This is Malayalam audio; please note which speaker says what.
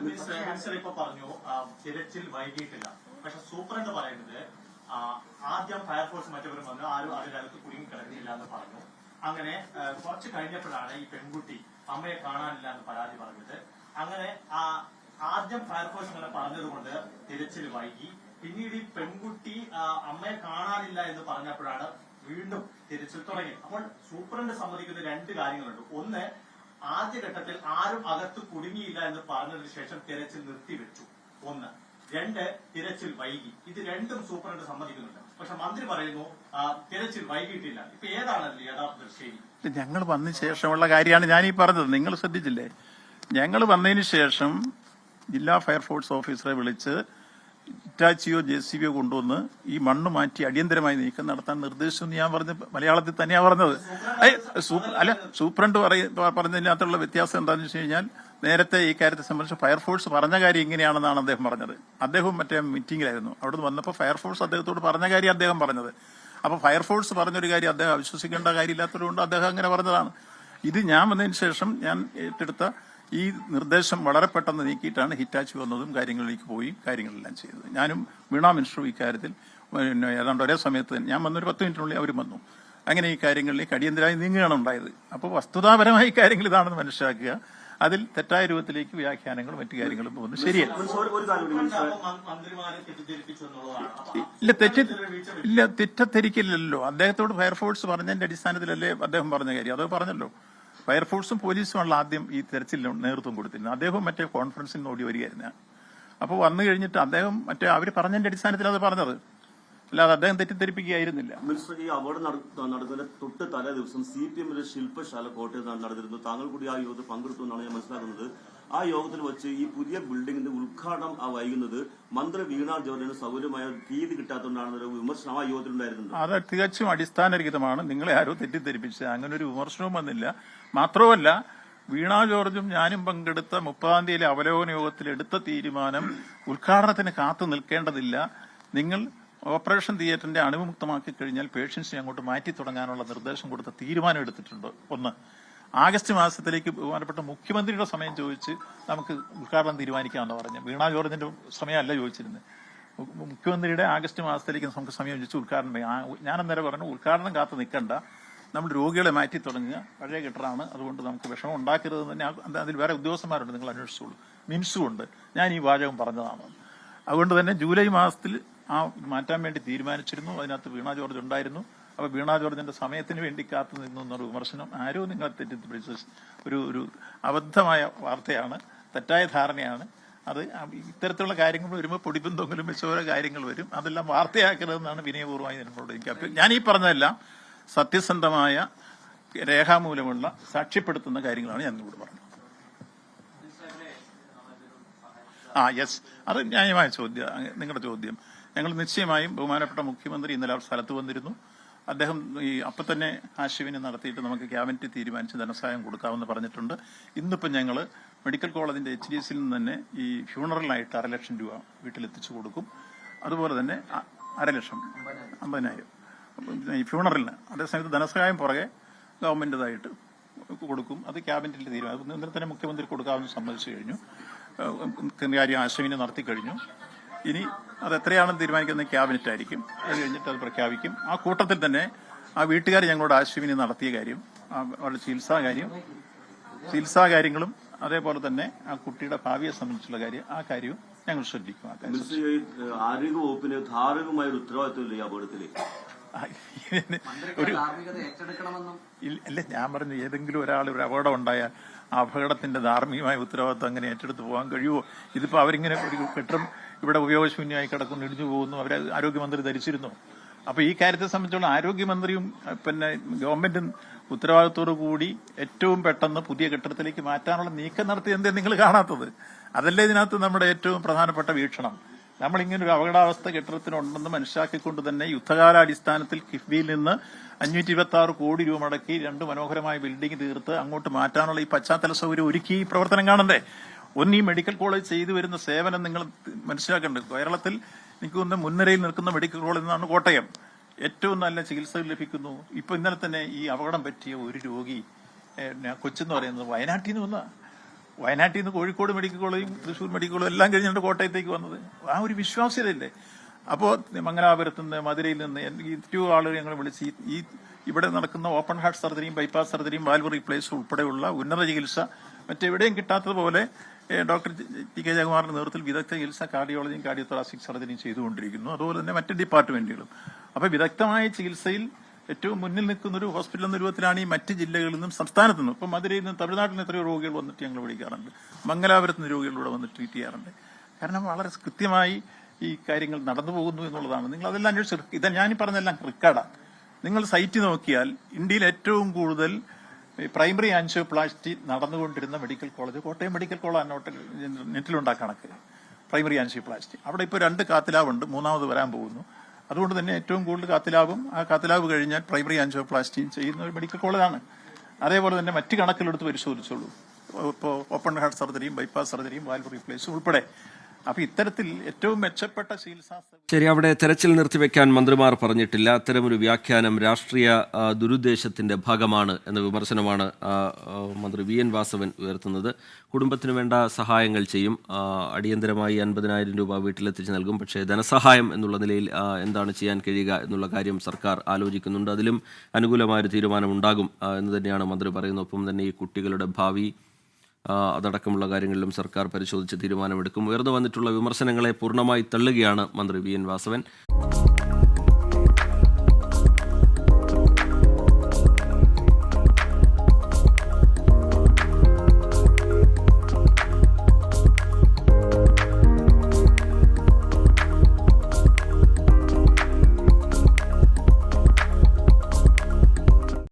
Speaker 1: പറഞ്ഞു തിരച്ചിൽ വൈകിട്ടില്ല. പക്ഷെ സൂപ്രണ്ട് പറയുന്നത് ആദ്യം ഫയർഫോഴ്സ് മറ്റവരും വന്നു ആരും അതിനകത്ത് കുടുങ്ങി കിടക്കുന്നില്ല എന്ന് പറഞ്ഞു. അങ്ങനെ കുറച്ച് കഴിഞ്ഞപ്പോഴാണ് ഈ പെൺകുട്ടി അമ്മയെ കാണാനില്ല എന്ന് പരാതി പറഞ്ഞത്. അങ്ങനെ ആ, ആദ്യം ഫയർഫോഴ്സ് അങ്ങനെ പറഞ്ഞതുകൊണ്ട് തിരച്ചിൽ വൈകി. പിന്നീട് ഈ പെൺകുട്ടി അമ്മയെ കാണാനില്ല എന്ന് പറഞ്ഞപ്പോഴാണ് വീണ്ടും തിരച്ചിൽ തുടങ്ങി അപ്പോൾ സൂപ്രണ്ട് സമ്മതിക്കുന്ന രണ്ട് കാര്യങ്ങളുണ്ട്. ഒന്ന് ആദ്യഘട്ടത്തിൽ ആരും അകത്ത് കുടുങ്ങിയില്ല എന്ന് പറഞ്ഞതിന് ശേഷം തിരച്ചിൽ നിർത്തിവെച്ചു. ഒന്ന്. രണ്ട് തിരച്ചിൽ വൈകി. ഇത് രണ്ടും സൂപ്രണ്ട് സമ്മതിക്കുന്നുണ്ട്. പക്ഷെ മന്ത്രി പറയുന്നു തിരച്ചിൽ വൈകിട്ടില്ല ഇപ്പൊ ഏതാണ് യഥാർത്ഥത്തിൽ ശരി?
Speaker 2: ഞങ്ങൾ വന്ന ശേഷമുള്ള കാര്യമാണ് ഞാൻ ഈ പറഞ്ഞത്. നിങ്ങൾ ശ്രദ്ധിച്ചില്ലേ? ഞങ്ങൾ വന്നതിന് ശേഷം ജില്ലാ ഫയർഫോഴ്സ് ഓഫീസറെ വിളിച്ച് ഇറ്റാച്ചിയോ ജെ സി ബിയോ കൊണ്ടുവന്ന് ഈ മണ്ണ് മാറ്റി അടിയന്തരമായി നീക്കം നടത്താൻ നിർദ്ദേശിച്ചു ഞാൻ പറഞ്ഞ മലയാളത്തിൽ തന്നെയാണ് പറഞ്ഞത്. അല്ല സൂപ്രണ്ട് പറഞ്ഞതിനകത്തുള്ള വ്യത്യാസം എന്താണെന്ന് വെച്ച് കഴിഞ്ഞാൽ നേരത്തെ ഈ കാര്യത്തെ സംബന്ധിച്ച് ഫയർഫോഴ്സ് പറഞ്ഞ കാര്യം ഇങ്ങനെയാണെന്നാണ് അദ്ദേഹം പറഞ്ഞത്. അദ്ദേഹം മറ്റേ മീറ്റിംഗിലായിരുന്നു. അവിടുന്ന് വന്നപ്പോൾ ഫയർഫോഴ്സ് അദ്ദേഹത്തോട് പറഞ്ഞ കാര്യം അദ്ദേഹം പറഞ്ഞത്. അപ്പൊ ഫയർഫോഴ്സ് പറഞ്ഞൊരു കാര്യം അദ്ദേഹം അവിശ്വസിക്കേണ്ട കാര്യമില്ലാത്തതുകൊണ്ട് അദ്ദേഹം അങ്ങനെ പറഞ്ഞതാണ്. ഇത് ഞാൻ വന്നതിന് ശേഷം ഞാൻ ഏറ്റെടുത്ത ഈ നിർദ്ദേശം വളരെ പെട്ടെന്ന് നീക്കിയിട്ടാണ് ഹിറ്റാച്ചി വന്നതും കാര്യങ്ങളിലേക്ക് പോയി കാര്യങ്ങളെല്ലാം ചെയ്തത്. ഞാനും വീണാ മിനിസ്റ്ററും ഇക്കാര്യത്തിൽ പിന്നെ ഏതാണ്ട് ഒരേ സമയത്ത് തന്നെ ഞാൻ വന്നൊരു പത്ത് മിനിറ്റിനുള്ളിൽ അവരും വന്നു. അങ്ങനെ ഈ കാര്യങ്ങളിലേക്ക് അടിയന്തരമായി നീങ്ങുകയാണ് ഉണ്ടായത്. അപ്പോൾ വസ്തുതാപരമായ കാര്യങ്ങൾ ഇതാണെന്ന് മനസ്സിലാക്കുക. അതിൽ തെറ്റായ രൂപത്തിലേക്ക് വ്യാഖ്യാനങ്ങളും മറ്റു കാര്യങ്ങളും പോകുന്നു ശരിയല്ല. ഇല്ല തെറ്റി. ഇല്ല തെറ്റദ്ധരിക്കില്ലല്ലോ. അദ്ദേഹത്തോട് ഫയർഫോഴ്സ് പറഞ്ഞതിന്റെ അടിസ്ഥാനത്തിലല്ലേ അദ്ദേഹം പറഞ്ഞ കാര്യം? അതോ പറഞ്ഞല്ലോ? ഫയർഫോഴ്സും പോലീസുമാണ് ആദ്യം ഈ തെരച്ചിലിന് നേതൃത്വം കൊടുത്തിരുന്നത് അദ്ദേഹം മറ്റേ കോൺഫറൻസിൽ നിന്ന് ഓടി വരികയായിരുന്നു അപ്പോൾ വന്നു കഴിഞ്ഞിട്ട് അദ്ദേഹം മറ്റേ അവർ പറഞ്ഞതിന്റെ അടിസ്ഥാനത്തിൽ അത് പറഞ്ഞത്. അല്ലാതെ അദ്ദേഹം തെറ്റിദ്ധരിപ്പിക്കുകയായിരുന്നില്ല.
Speaker 3: മിനിസ്റ്റർ ഈ അവാർഡ് നട- നടക്കുന്ന തൊട്ട് തലേ ദിവസം സി പി എമ്മിന്റെ ശില്പശാല കോട്ടയത്ത് നടന്നിരുന്നു. താങ്കൾ കൂടി ആ യോഗത്തിൽ പങ്കെടുത്തു എന്നാണ് ഞാൻ മനസ്സിലാക്കുന്നത്. ആ യോഗത്തിൽ വെച്ച് ഈ പുതിയ ബിൽഡിംഗിന്റെ ഉദ്ഘാടനം ആ വൈകുന്നത് മന്ത്രി വീണ ജോർജിന് സൗകര്യമായ തീയതി കിട്ടാത്തതുകൊണ്ടാണെന്നൊരു വിമർശനം ആ യോഗത്തിൽ ഉണ്ടായിരുന്നത്
Speaker 2: അത് തികച്ചും അടിസ്ഥാനരഹിതമാണ്. നിങ്ങളെ ആരോ തെറ്റിദ്ധരിപ്പിച്ചത്. അങ്ങനെ ഒരു വിമർശനവും വന്നില്ല. മാത്രവുമല്ല വീണ ജോർജും ഞാനും പങ്കെടുത്ത മുപ്പതാം തീയതിയിലെ അവലോകന യോഗത്തിൽ എടുത്ത തീരുമാനം ഉദ്ഘാടനത്തിന് കാത്തു നിൽക്കേണ്ടതില്ല. നിങ്ങൾ ഓപ്പറേഷൻ തിയേറ്ററിന്റെ അണുവിമുക്തമാക്കി കഴിഞ്ഞാൽ പേഷ്യൻസിനെ അങ്ങോട്ട് മാറ്റി തുടങ്ങാനുള്ള നിർദ്ദേശം കൊടുത്ത തീരുമാനം എടുത്തിട്ടുണ്ട്. ഒന്ന് ആഗസ്റ്റ് മാസത്തിലേക്ക് ബഹുമാനപ്പെട്ട മുഖ്യമന്ത്രിയുടെ സമയം ചോദിച്ച് നമുക്ക് ഉദ്ഘാടനം തീരുമാനിക്കാമെന്ന് പറഞ്ഞു വീണ ജോർജിന്റെ സമയമല്ല ചോദിച്ചിരുന്നത്. മുഖ്യമന്ത്രിയുടെ ആഗസ്റ്റ് മാസത്തിലേക്ക് നമുക്ക് സമയം ചോദിച്ചു ഉദ്ഘാടനം ഞാൻ അന്നേരം പറഞ്ഞു ഉദ്ഘാടനം കാത്തു നിൽക്കണ്ട. നമ്മൾ രോഗികളെ മാറ്റി തുടങ്ങുക. പഴയ കെട്ടറാണ് അതുകൊണ്ട് നമുക്ക് വിഷമം ഉണ്ടാക്കരുത് തന്നെ അതിൽ വേറെ ഉദ്യോഗസ്ഥന്മാരുണ്ട്. നിങ്ങൾ അന്വേഷിച്ചോളൂ. മിംസും ഉണ്ട് ഞാൻ ഈ വാചകം പറഞ്ഞതാണ്. അതുകൊണ്ട് തന്നെ ജൂലൈ മാസത്തിൽ ആ മാറ്റാൻ വേണ്ടി തീരുമാനിച്ചിരുന്നു. അതിനകത്ത് വീണ ജോർജ് ഉണ്ടായിരുന്നു. അപ്പൊ വീണാ ജോർജിന്റെ സമയത്തിന് വേണ്ടി കാത്തു നിന്നു എന്നൊരു വിമർശനം ആരോ നിങ്ങളെ തെറ്റിദ്ധരിച്ച ഒരു ഒരു അബദ്ധമായ വാർത്തയാണ്. തെറ്റായ ധാരണയാണ്. അത് ഇത്തരത്തിലുള്ള കാര്യങ്ങൾ വരുമ്പോൾ പൊടിപ്പും തൊങ്ങലും വെച്ച കാര്യങ്ങൾ വരും. അതെല്ലാം വാർത്തയാക്കരുതെന്നാണ് വിനയപൂർവമായി നിങ്ങളോട് എനിക്ക് ഞാൻ ഈ പറഞ്ഞതെല്ലാം സത്യസന്ധമായ രേഖാമൂലമുള്ള സാക്ഷ്യപ്പെടുത്തുന്ന കാര്യങ്ങളാണ് ഞാൻ നിങ്ങളോട് പറഞ്ഞത്. ആ യെസ്. അത് ന്യായമായ ചോദ്യം നിങ്ങളുടെ ചോദ്യം. ഞങ്ങൾ നിശ്ചയമായും ബഹുമാനപ്പെട്ട മുഖ്യമന്ത്രി ഇന്നലെ ആ സ്ഥലത്ത് വന്നിരുന്നു. അദ്ദേഹം ഈ അപ്പം തന്നെ ആശയവിനിമയം നടത്തിയിട്ട് നമുക്ക് ക്യാബിനറ്റ് തീരുമാനിച്ച് ധനസഹായം കൊടുക്കാമെന്ന് പറഞ്ഞിട്ടുണ്ട്. ഇന്നിപ്പം ഞങ്ങൾ മെഡിക്കൽ കോളേജിന്റെ എച്ച് ഡി എസിൽ നിന്ന് തന്നെ ഈ ഫ്യൂണറലായിട്ട് അര ലക്ഷം രൂപ വീട്ടിലെത്തിച്ചു കൊടുക്കും. അതുപോലെ തന്നെ അ- അര ലക്ഷം അമ്പതിനായിരം. ഈ ഫ്യൂണറലിന് അതേസമയത്ത് ധനസഹായം പുറകെ ഗവൺമെന്റേതായിട്ട് കൊടുക്കും. അത് ക്യാബിനറ്റിൽ തീരുമാനം. ഇന്നലെ തന്നെ മുഖ്യമന്ത്രി കൊടുക്കാമെന്ന് സമ്മതിച്ചു കഴിഞ്ഞു. കാര്യം ആശയവിനിമയം നടത്തി കഴിഞ്ഞു. ഇനി അത് എത്രയാണെന്ന് തീരുമാനിക്കുന്ന ക്യാബിനറ്റ് ആയിരിക്കും. അത് കഴിഞ്ഞിട്ട് അത് പ്രഖ്യാപിക്കും. ആ കൂട്ടത്തിൽ തന്നെ ആ വീട്ടുകാർ ഞങ്ങളോട് ആശയവിനിമയം നടത്തിയ കാര്യം ആ അവരുടെ ചികിത്സാ കാര്യം ചികിത്സാ കാര്യങ്ങളും അതേപോലെ തന്നെ ആ കുട്ടിയുടെ ഭാവിയെ സംബന്ധിച്ചുള്ള കാര്യം ആ കാര്യവും ഞങ്ങൾ ശ്രദ്ധിക്കും. ആ കാര്യം
Speaker 3: മിനിസ്റ്റർ ഈ ഏഹ്, ആരോഗ്യ ധാർമ്മികമായ ഒരു ഉത്തരവാദിത്വമില്ല ഈ
Speaker 2: ആ, ഒരു ഇല്ല ഇല്ല, ഞാൻ പറഞ്ഞു ഏതെങ്കിലും ഒരാൾ ഒരു അപകടം ഉണ്ടായാൽ ആ അപകടത്തിന്റെ ധാർമ്മികമായ ഉത്തരവാദിത്വം അങ്ങനെ ഏറ്റെടുത്ത് പോകാൻ കഴിയുമോ? ഇതിപ്പോ അവരിങ്ങനെ ഒരു കെട്ടിടം ഇവിടെ ഉപയോഗശൂന്യമായി കിടക്കുന്നു ഇടിഞ്ഞു പോകുന്നു അവരെ ആരോഗ്യമന്ത്രി ധരിച്ചിരുന്നു. അപ്പൊ ഈ കാര്യത്തെ സംബന്ധിച്ചുള്ള ആരോഗ്യമന്ത്രിയും പിന്നെ ഗവൺമെന്റും ഉത്തരവാദിത്തോടു കൂടി ഏറ്റവും പെട്ടെന്ന് പുതിയ കെട്ടിടത്തിലേക്ക് മാറ്റാനുള്ള നീക്കം നടത്തി എന്തേ നിങ്ങൾ കാണാത്തത്. അതല്ലേ ഇതിനകത്ത് നമ്മുടെ ഏറ്റവും പ്രധാനപ്പെട്ട വീക്ഷണം. നമ്മൾ ഇങ്ങനെ ഒരു അപകടാവസ്ഥ കെട്ടിടത്തിനുണ്ടെന്ന് മനസ്സിലാക്കിക്കൊണ്ട് തന്നെ യുദ്ധകാലാടിസ്ഥാനത്തിൽ കിഫ്ബിയിൽ നിന്ന് അഞ്ഞൂറ്റി ഇരുപത്തി ആറ് കോടി രൂപ മുടക്കി രണ്ട് മനോഹരമായ ബിൽഡിംഗ് തീർത്ത് അങ്ങോട്ട് മാറ്റാനുള്ള ഈ പശ്ചാത്തല സൗകര്യം ഒരുക്കി ഈ പ്രവർത്തനം കാണണ്ടേ? ഒന്ന് ഈ മെഡിക്കൽ കോളേജ് ചെയ്തു വരുന്ന സേവനം നിങ്ങൾ മനസ്സിലാക്കേണ്ടത്. കേരളത്തിൽ എനിക്ക് ഒന്ന് മുൻനിരയിൽ നിൽക്കുന്ന മെഡിക്കൽ കോളേജ് എന്നാണ് കോട്ടയം. ഏറ്റവും നല്ല ചികിത്സ ലഭിക്കുന്നു. ഇപ്പൊ ഇന്നലെ തന്നെ ഈ അപകടം പറ്റിയ ഒരു രോഗി കൊച്ചെന്ന് പറയുന്നത് വയനാട്ടിൽ നിന്ന് വന്നതാണ് വയനാട്ടിൽ നിന്ന് കോഴിക്കോട് മെഡിക്കൽ കോളേജും തൃശ്ശൂർ മെഡിക്കൽ കോളേജും എല്ലാം കഴിഞ്ഞിട്ട് കോട്ടയത്തേക്ക് വന്നത്. ആ ഒരു വിശ്വാസ്യതയില്ലേ? അപ്പോൾ മംഗലാപുരത്ത് നിന്ന് മധുരയിൽ നിന്ന് ഏറ്റവും ആളുകൾ ഞങ്ങൾ വിളിച്ച് ഈ- ഇവിടെ നടക്കുന്ന ഓപ്പൺ ഹാർട്ട് സർജറിയും ബൈപ്പാസ് സർജറിയും വാൽവ് റീപ്ലേസും ഉൾപ്പെടെയുള്ള ഉന്നത ചികിത്സ മറ്റെവിടെയും കിട്ടാത്തതുപോലെ ഡോക്ടർ ടി കെ ജയകുമാറിന്റെ നേതൃത്വത്തിൽ വിദഗ്ധ ചികിത്സ കാർഡിയോളജിയും കാർഡിയോതൊറാസിക് സർജറിയും ചെയ്തുകൊണ്ടിരിക്കുന്നു. അതുപോലെ തന്നെ മറ്റ് ഡിപ്പാർട്ട്മെന്റുകളും. അപ്പൊ വിദഗ്ധമായ ചികിത്സയിൽ ഏറ്റവും മുന്നിൽ നിൽക്കുന്ന ഒരു ഹോസ്പിറ്റൽ എന്ന രൂപത്തിലാണ് ഈ മറ്റ് ജില്ലകളിൽ നിന്നും സംസ്ഥാനത്തു നിന്നും. ഇപ്പൊ മധുരയിൽ നിന്നും തമിഴ്നാട്ടിൽ നിന്ന് എത്രയോ രോഗികൾ വന്നിട്ട് ഞങ്ങൾ വിളിക്കാറുണ്ട് മംഗലാപുരത്ത് നിന്ന് രോഗികളിലൂടെ വന്ന് ട്രീറ്റ് ചെയ്യാറുണ്ട് കാരണം വളരെ കൃത്യമായി ഈ കാര്യങ്ങൾ നടന്നു പോകുന്നു എന്നുള്ളതാണ്. നിങ്ങൾ അതെല്ലാം അന്വേഷിച്ചു ഇത് ഞാൻ പറഞ്ഞെല്ലാം റെക്കോർഡാണ് നിങ്ങൾ സൈറ്റ് നോക്കിയാൽ ഇന്ത്യയിൽ ഏറ്റവും കൂടുതൽ primary angioplasty നടന്നുകൊണ്ടിരുന്ന medical college Kottayam medical college note നെറ്റിലുണ്ടാ കണക്ക്. Primary angioplasty. അവിടെ ഇപ്പോൾ രണ്ട് കാത്തിലാവുണ്ട് മൂന്നാമത് വരാൻ പോകുന്നു. അതുകൊണ്ട് തന്നെ ഏറ്റവും കൂടുതൽ കാത്തിലാവും. ആ കാത്തിലാവ് കഴിഞ്ഞാൽ പ്രൈമറി ആൻജിയോപ്ലാസ്റ്റിയും ചെയ്യുന്ന ഒരു മെഡിക്കൽ കോളേജാണ്. അതേപോലെ തന്നെ മറ്റ് കണക്കിലെടുത്ത് പരിശോധിച്ചോളൂ. ഇപ്പോൾ ഓപ്പൺ ഹാർട്ട് സർജറിയും ബൈപ്പാസ് സർജറിയും വാൽവ് റീപ്ലേസും ഉൾപ്പെടെ. അപ്പൊ ഇത്തരത്തിൽ ഏറ്റവും മെച്ചപ്പെട്ട
Speaker 4: ശരി അവിടെ തെരച്ചിൽ നിർത്തിവെക്കാൻ മന്ത്രിമാർ പറഞ്ഞിട്ടില്ല. അത്തരമൊരു വ്യാഖ്യാനം രാഷ്ട്രീയ ദുരുദ്ദേശത്തിന്റെ ഭാഗമാണ് എന്ന വിമർശനമാണ് മന്ത്രി വി. എൻ. വാസവൻ ഉയർത്തുന്നത്. കുടുംബത്തിന് വേണ്ട സഹായങ്ങൾ ചെയ്യും. അടിയന്തരമായി അൻപതിനായിരം രൂപ വീട്ടിലെത്തിച്ച് നൽകും. പക്ഷേ ധനസഹായം എന്നുള്ള നിലയിൽ എന്താണ് ചെയ്യാൻ കഴിയുക എന്നുള്ള കാര്യം സർക്കാർ ആലോചിക്കുന്നുണ്ട്. അതിലും അനുകൂലമായൊരു തീരുമാനമുണ്ടാകും എന്ന് തന്നെയാണ് മന്ത്രി പറയുന്നത്. ഒപ്പം തന്നെ ഈ കുട്ടികളുടെ ഭാവി അതടക്കമുള്ള കാര്യങ്ങളിലും സർക്കാർ പരിശോധിച്ച് തീരുമാനമെടുക്കും. ഉയർന്നു വന്നിട്ടുള്ള വിമർശനങ്ങളെ പൂർണമായി തള്ളുകയാണ് മന്ത്രി വി എൻ വാസവൻ.